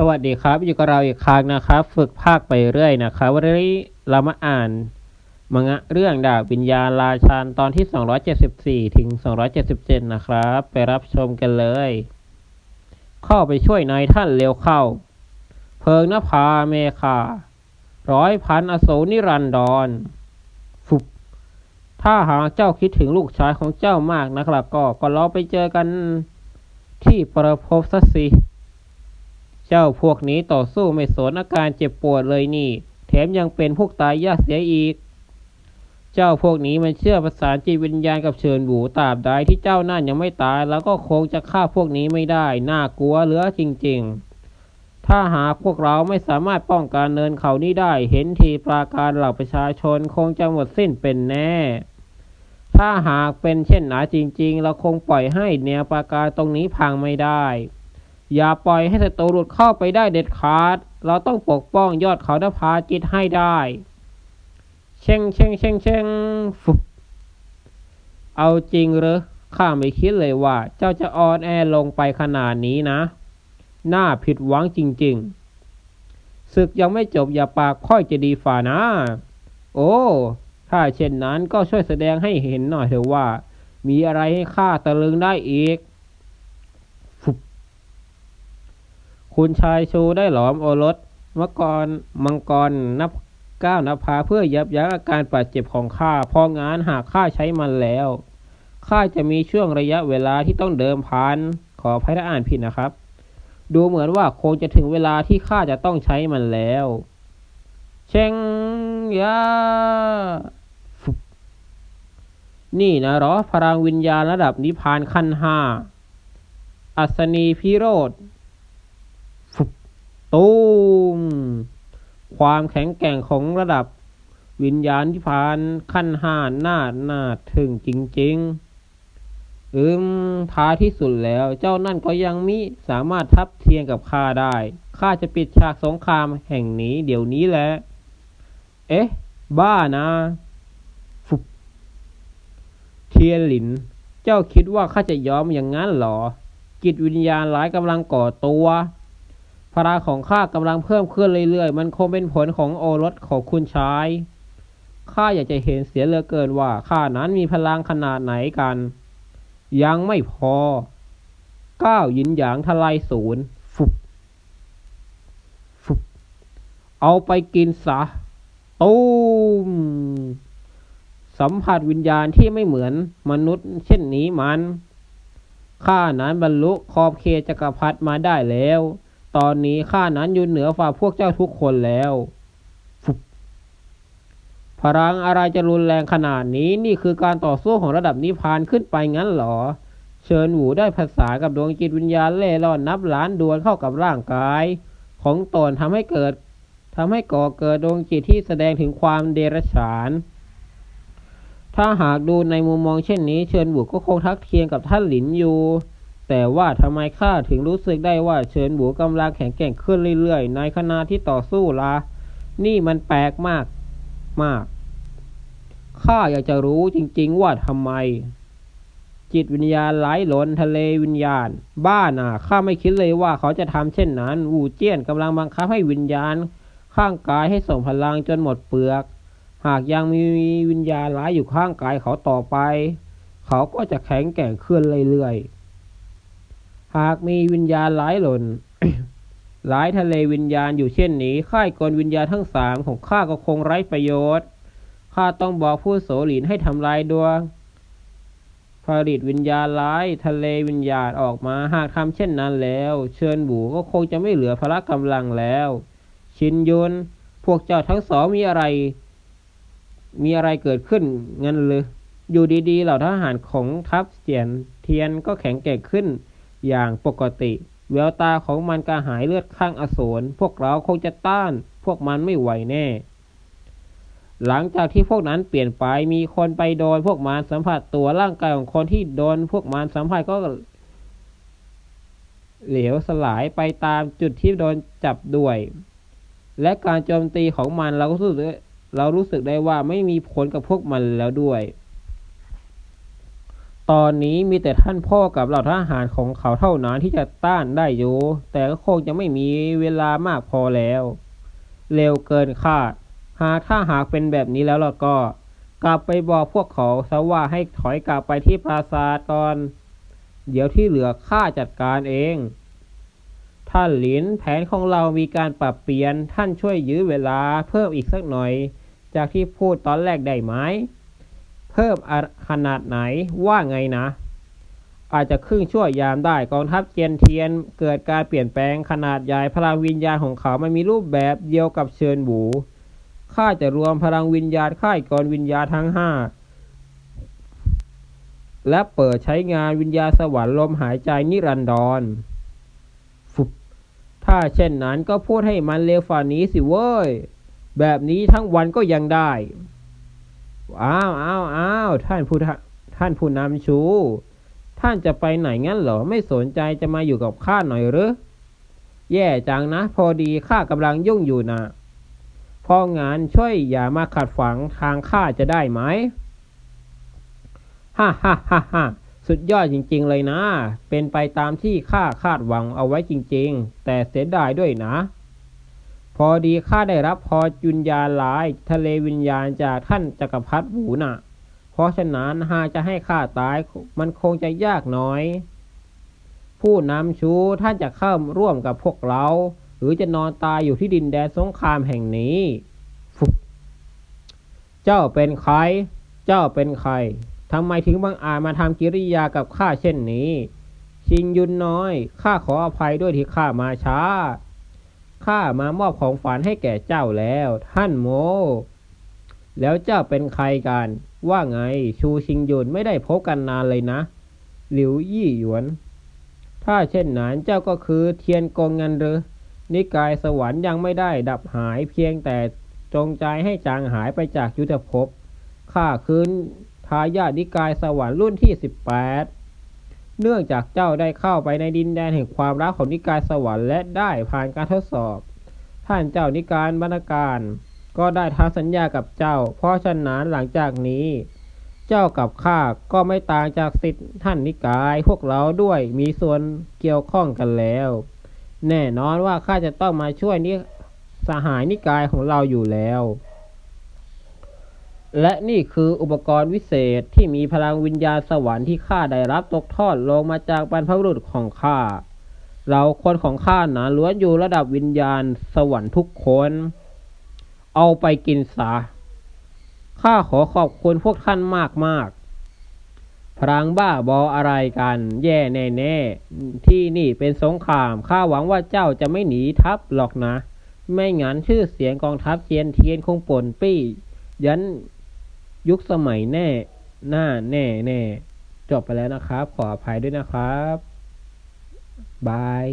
สวัสดีครับ อยู่กับเราอีกครั้งนะครับ ฝึกภาคไปเรื่อยนะครับวันนี้เรามาอ่านมังงะเรื่องดาบวิญญาณราชันตอนที่ 274 ถึง 277 นะครับ ไปรับชมกันเลย เข้าไปช่วยนายท่านเร็วเข้า เพิงนภาเมคาร้อยพันอโศนิรันดรฟุบถ้าหากเจ้าคิดถึงลูกชายของเจ้ามากนะครับ ก็ก็ราไปเจอกันที่ประพบสักสิ เจ้าพวกนี้ต่อสู้ไม่สนอาการเจ็บปวดเลยนี่ แถมยังเป็นพวกตายยากเสียอีก เจ้าพวกนี้มันเชื่อประสานจิตวิญญาณกับเชิญบูตราบใดที่เจ้านั่นยังไม่ตาย แล้วก็คงจะฆ่าพวกนี้ไม่ได้ น่ากลัวเหลือจริง ๆ ถ้าหากพวกเราไม่สามารถป้องกันเนินเขานี้ได้ เห็นทีปราการเหล่าประชาชนคงจะหมดสิ้นเป็นแน่ถ้าหากเป็นเช่นนั้นจริง ๆ เราคงปล่อยให้แนวปาการตรงนี้พังไม่ได้ อย่าปล่อยให้ศัตรูหลุดเข้าไปได้เด็ดขาด เราต้องปกป้องยอดเขานภาจิตให้ได้ เช่งเช่งเช่งเช่งฟุบเอาจริงเหรอข้าไม่คิดเลยว่า เจ้าจะอ่อนแอลงไปขนาดนี้นะ น่าผิดหวังจริงๆ ศึกยังไม่จบอย่าปากพ้อยจะดีฝ่านะ โอ้ ถ้าเช่นนั้นก็ช่วยแสดงให้เห็นหน่อยเถอะว่า มีอะไรให้ข้าตะลึงได้อีก คุณชายชูได้หลอมโอรสมกรมังกรนับก้าวนภาเพื่อยับยั้งอาการบาดเจ็บของข้าพองานหากข้าใช้มันแล้วข้าจะมีช่วงระยะเวลาที่ต้องเดิมพันขออภัยถ้าอ่านผิดนะครับ ดูเหมือนว่าคงจะถึงเวลาที่ข้าจะต้องใช้มันแล้ว เชงยานี่นะหรอพลังวิญญาณระดับนิพพานขั้นห้าอัศนีพิโรธ ตูมความแข็งแกร่งของระดับวิญญาณที่ผ่านขั้นห้าหน้าหน้าถึงจริงๆ อืมท้ายที่สุดแล้ว เจ้านั่นก็ยังมิสามารถทับเทียงกับข้าได้ ข้าจะปิดฉากสงครามแห่งนี้เดี๋ยวนี้แหละ เอ๊ะ บ้านะ ฟุบเทียนหลิน เจ้าคิดว่าข้าจะยอมอย่างนั้นหรอ จิตวิญญาณร้ายกำลังก่อตัว พลังของข้ากำลังเพิ่มขึ้นเรื่อยๆ มันคงเป็นผลของโอรสของคุณชาย ข้าอยากจะเห็นเสียเหลือเกินว่าข้านั้นมีพลังขนาดไหนกัน ยังไม่พอก้าวยินหยางทลายศูนย์ฟุบฟุบเอาไปกินซะตูมสัมผัสวิญญาณที่ไม่เหมือนมนุษย์ เช่นนี้มัน ข้านั้นบรรลุขอบเขตจักรพรรดิมาได้แล้ว ตอนนี้ข้านั้นอยู่เหนือฝ่าพวกเจ้าทุกคนแล้วพลังอะไรจะรุนแรงขนาดนี้นี่คือการต่อสู้ของระดับนิพานขึ้นไปงั้นหรอ เชิญหูได้ภาษากับดวงจิตวิญญาณเล่ร่อนนับล้านดวงเข้ากับร่างกาย ของตนทำให้เกิดทำให้ก่อเกิดดวงจิตที่แสดงถึงความเดรัจฉาน ถ้าหากดูในมุมมองเช่นนี้ เชิญบุก็คงทักเทียงกับท่านหลินอยู่ แต่ว่าทำไมข้าถึงรู้สึกได้ว่าเฉินบูกำลังแข็งแกร่งขึ้นเรื่อยๆ ในขณะที่ต่อสู้ละนี่มันแปลกมากมาก ข้าอยากจะรู้จริงๆว่าทำไม จิตวิญญาณไหลหลนทะเลวิญญาณ บ้าน่ะข้าไม่คิดเลยว่าเขาจะทำเช่นนั้น วูเจี้ยนกำลังบังคับให้วิญญาณ ข้างกายให้ส่งพลังจนหมดเปลือก หากยังมีวิญญาณร้ายอยู่ข้างกายเขาต่อไป เขาก็จะแข็งแกร่งขึ้นเรื่อยๆ หากมีวิญญาณร้ายหล่นหลายทะเลวิญญาณอยู่เช่นนี้ค่ายกลวิญญาณทั้งสามของข้าก็คงไร้ประโยชน์ข้าต้องบอกผู้โสหลินให้ทำลายดวงผลิตวิญญาณร้ายทะเลวิญญาณออกมาหากทำเช่นนั้นแล้ว เชิญบูก็คงจะไม่เหลือพละกำลังแล้ว ชินยุนพวกเจ้าทั้งสองมีอะไร มีอะไรเกิดขึ้นงั้นหรืออยู่ดีๆ เหล่าทหารของทัพเจียนเทียนก็แข็งแกร่งขึ้น อย่างปกติ แววตาของมันกระหายเลือดข้างอสูรพวกเราคงจะต้าน พวกมันไม่ไหวแน่ หลังจากที่พวกนั้นเปลี่ยนไปมีคนไปโดน พวกมันสัมผัสตัวร่างกายของคนที่โดน พวกมันสัมผัสก็ เหลวสลายไปตามจุดที่โดนจับด้วย และการโจมตีของมันเราก็รู้สึกเรารู้สึกได้ว่าไม่มีผลกับพวกมันแล้วด้วย ตอนนี้มีแต่ท่านพ่อกับเหล่าทหารของเขาเท่านั้นที่จะต้านได้อยู่ แต่ก็คงจะไม่มีเวลามากพอแล้ว เร็วเกินคาด หากถ้าหากเป็นแบบนี้แล้วล่ะก็ กลับไปบอกพวกเขาซะว่าให้ถอยกลับไปที่ปราสาทก่อน เดี๋ยวที่เหลือข้าจัดการเอง ท่านหลินแผนของเรามีการปรับเปลี่ยนท่านช่วยยื้อเวลาเพิ่มอีกสักหน่อย จากที่พูดตอนแรกได้ไหม พิ่มขนาดไหนว่าไงนะ อาจจะครึ่งชั่วยามได้กองทัพเจียนเทียน เกิดการเปลี่ยนแปลงขนาดใหญ่พลังวิญญาณของเขามันมีรูปแบบเดียวกับเชิญบูข้าจะรวมพลังวิญญาณค่ายกรวิญญาทั้งห้าและเปิดใช้งานวิญญาสวรรค์ลมหายใจนิรันดรฟุบถ้าเช่นนั้นก็พูดให้มันเร็วฝ่านี้สิเว้ย แบบนี้ทั้งวันก็ยังได้ อ้าวอ้าวอ้าวท่านผู้ท่านผู้นำชู ท่านจะไปไหนงั้นเหรอ ไม่สนใจจะมาอยู่กับข้าหน่อยหรือ แย่จังนะ พอดีข้ากำลังยุ่งอยู่นะพองานช่วยอย่ามาขัดฝังทางข้าจะได้ไหมฮ่าฮ่าฮ่าฮ่าสุดยอดจริง ๆ เลยนะ เป็นไปตามที่ข้าคาดหวังเอาไว้จริง ๆ แต่เสียดายด้วยนะ พอดีข้าได้รับพอจุญญาหลายทะเลวิญญาณจากท่านจักรพรรดิหูน่ะ เพราะฉะนั้นหากจะให้ข้าตายมันคงจะยากน้อย ผู้นำชูท่านจะเข้าร่วมกับพวกเรา หรือจะนอนตายอยู่ที่ดินแดนสงครามแห่งนี้ฟุเจ้าเป็นใคร เจ้าเป็นใครทำไมถึงบังอาจมาทำกิริยากับข้าเช่นนี้ ชิงยุนน้อย ข้าขออภัยด้วยที่ข้ามาช้า ข้ามามอบของฝันให้แก่เจ้าแล้ว ท่านโม แล้วเจ้าเป็นใครกัน ว่าไงชูชิงยุนไม่ได้พบกันนานเลยนะ หลิวยี่หยวน ถ้าเช่นนั้นเจ้าก็คือเทียนกงเงินหรือ นิกายสวรรค์ยังไม่ได้ดับหายเพียงแต่จงใจให้จางหายไปจากยุทธภพข้าคืนทายาทนิกายสวรรค์รุ่นที่18 เนื่องจากเจ้าได้เข้าไปในดินแดนแห่งความรักของนิกายสวรรค์และได้ผ่านการทดสอบ ท่านเจ้านิกายบรรณการ ก็ได้ทำสัญญากับเจ้า เพราะฉะนั้นหลังจากนี้ เจ้ากับข้าก็ไม่ต่างจากสิทธิท่านนิกาย พวกเราด้วยมีส่วนเกี่ยวข้องกันแล้ว แน่นอนว่าข้าจะต้องมาช่วยนิสหายนิกายของเราอยู่แล้ว และนี่คืออุปกรณ์วิเศษที่มีพลังวิญญาณสวรรค์ที่ข้าได้รับตกทอดลงมาจากบรรพบุรุษของข้า เราคนของข้านะล้วนอยู่ระดับวิญญาณสวรรค์ทุกคน เอาไปกินซะข้าขอขอบคุณพวกท่านมากมากพรางบ้าบออะไรกัน แย่แน่ๆที่นี่เป็นสงครามข้าหวังว่าเจ้าจะไม่หนีทัพหรอกนะ ไม่งั้นชื่อเสียงกองทัพเทียนเทียนคงป่นปี้ ยัน ยุคสมัยแน่ หน้าแน่แน่จบไปแล้วนะครับ ขออภัยด้วยนะครับ บาย